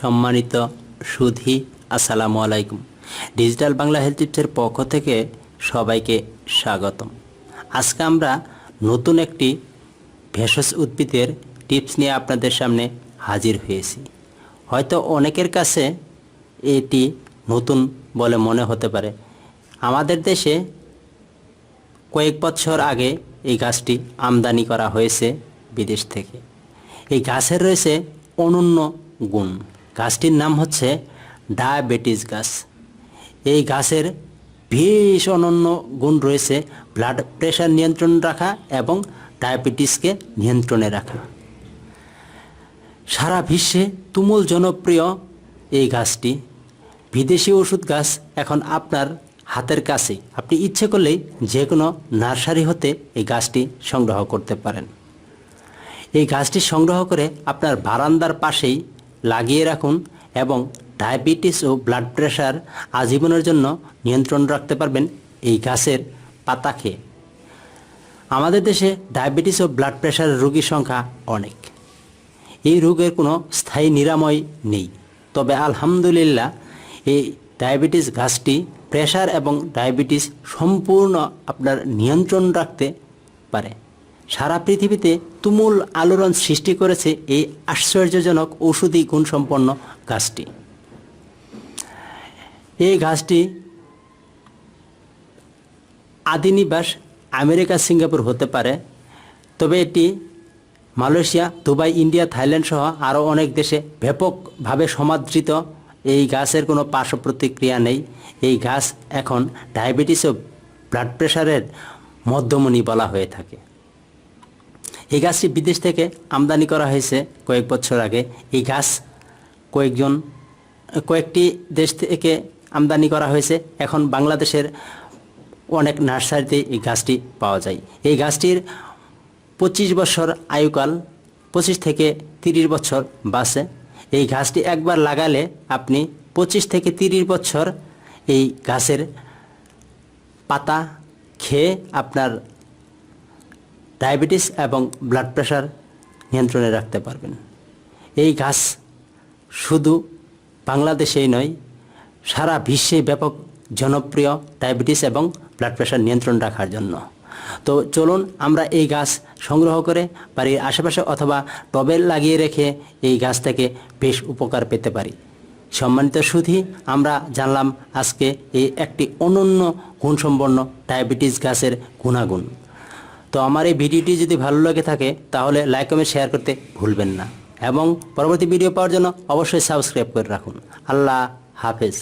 সম্মানিত সুধী, আসসালামু আলাইকুম। ডিজিটাল বাংলা হেলথ টিপসের পক্ষ থেকে সবাইকে স্বাগতম। আজকে আমরা নতুন একটি ভেষজ উদ্ভিদের টিপস নিয়ে আপনাদের সামনে হাজির হয়েছি। হয়তো অনেকের কাছে এটি নতুন বলে মনে হতে পারে। আমাদের দেশে কয়েক বছর আগে এই গাছটি আমদানি করা হয়েছে বিদেশ থেকে। এই গাছের রয়েছে অনন্য গুণ। গাছটির নাম হচ্ছে ডায়াবেটিস গাছ। এই গাছের বেশ অনন্য গুণ রয়েছে ব্লাড প্রেশার নিয়ন্ত্রণ রাখা এবং ডায়াবেটিসকে নিয়ন্ত্রণে রাখা। সারা বিশ্বে তুমুল জনপ্রিয় এই গাছটি। বিদেশি ওষুধ গাছ এখন আপনার হাতের কাছে। আপনি ইচ্ছে করলেই যে কোনো নার্সারি হতে এই গাছটি সংগ্রহ করতে পারেন। এই গাছটি সংগ্রহ করে আপনার বারান্দার পাশেই লাগিয়ে রাখুন এবং ডায়াবেটিস ও ব্লাড প্রেশার আজীবনের জন্য নিয়ন্ত্রণ রাখতে পারবেন এই গাছের পাতা খেয়ে আমাদের দেশে ডায়াবেটিস ও ব্লাড প্রেশার রোগীর সংখ্যা অনেক। এই রোগের কোনো স্থায়ী নিরাময় নেই। তবে আলহামদুলিল্লাহ এই ডায়াবেটিস গাছটি প্রেশার এবং ডায়াবেটিস সম্পূর্ণ আপনার নিয়ন্ত্রণ রাখতে পারে। সারা পৃথিবীতে তুমুল আলোড়ন সৃষ্টি করেছে এই আশ্চর্যজনক ঔষধি গুণসম্পন্ন গাছটি। এই গাছটি আদি নিবাস আমেরিকা, সিঙ্গাপুর হতে পারে। তবে এটি মালয়েশিয়া, দুবাই, ইন্ডিয়া, থাইল্যান্ড সহ আরও অনেক দেশে ব্যাপকভাবে সমাদৃত। এই গাছের কোনো পার্শ্ব প্রতিক্রিয়া নেই। এই গাছ এখন ডায়াবেটিস ও ব্লাড প্রেশারের মধ্যমণি বলা হয়ে থাকে। এই গাছটি বিদেশ থেকে আমদানি করা হয়েছে কয়েক বছর আগে। এই গাছ কয়েকজন, কয়েকটি দেশ থেকে আমদানি করা হয়েছে। এখন বাংলাদেশের অনেক নার্সারিতে এই গাছটি পাওয়া যায়। এই গাছটির পঁচিশ বছর আয়ুকাল, পঁচিশ থেকে তিরিশ বছর বাসে এই গাছটি একবার লাগালে আপনি পঁচিশ থেকে তিরিশ বছর এই গাছের পাতা খেয়ে আপনার ডায়াবেটিস এবং ব্লাড প্রেশার নিয়ন্ত্রণে রাখতে পারবেন। এই গাছ শুধু বাংলাদেশেই নয়, সারা বিশ্বে ব্যাপক জনপ্রিয় ডায়াবেটিস এবং ব্লাড প্রেশার নিয়ন্ত্রণ রাখার জন্য। তো চলুন আমরা এই গাছ সংগ্রহ করে বাড়ির আশেপাশে অথবা টবে লাগিয়ে রেখে এই গাছ থেকে বেশ উপকার পেতে পারি। সম্মানিত সুধি, আমরা জানলাম আজকে এই একটি অনন্য গুণসম্পন্ন ডায়াবেটিস গাছের গুণাগুণ। তো আমার এই ভিডিওটি যদি ভালো লাগে থাকে, তাহলে লাইক কমেন্ট শেয়ার করতে ভুলবেন না। এবং পরবর্তী ভিডিও পাওয়ার জন্য অবশ্যই সাবস্ক্রাইব করে রাখুন। আল্লাহ হাফেজ।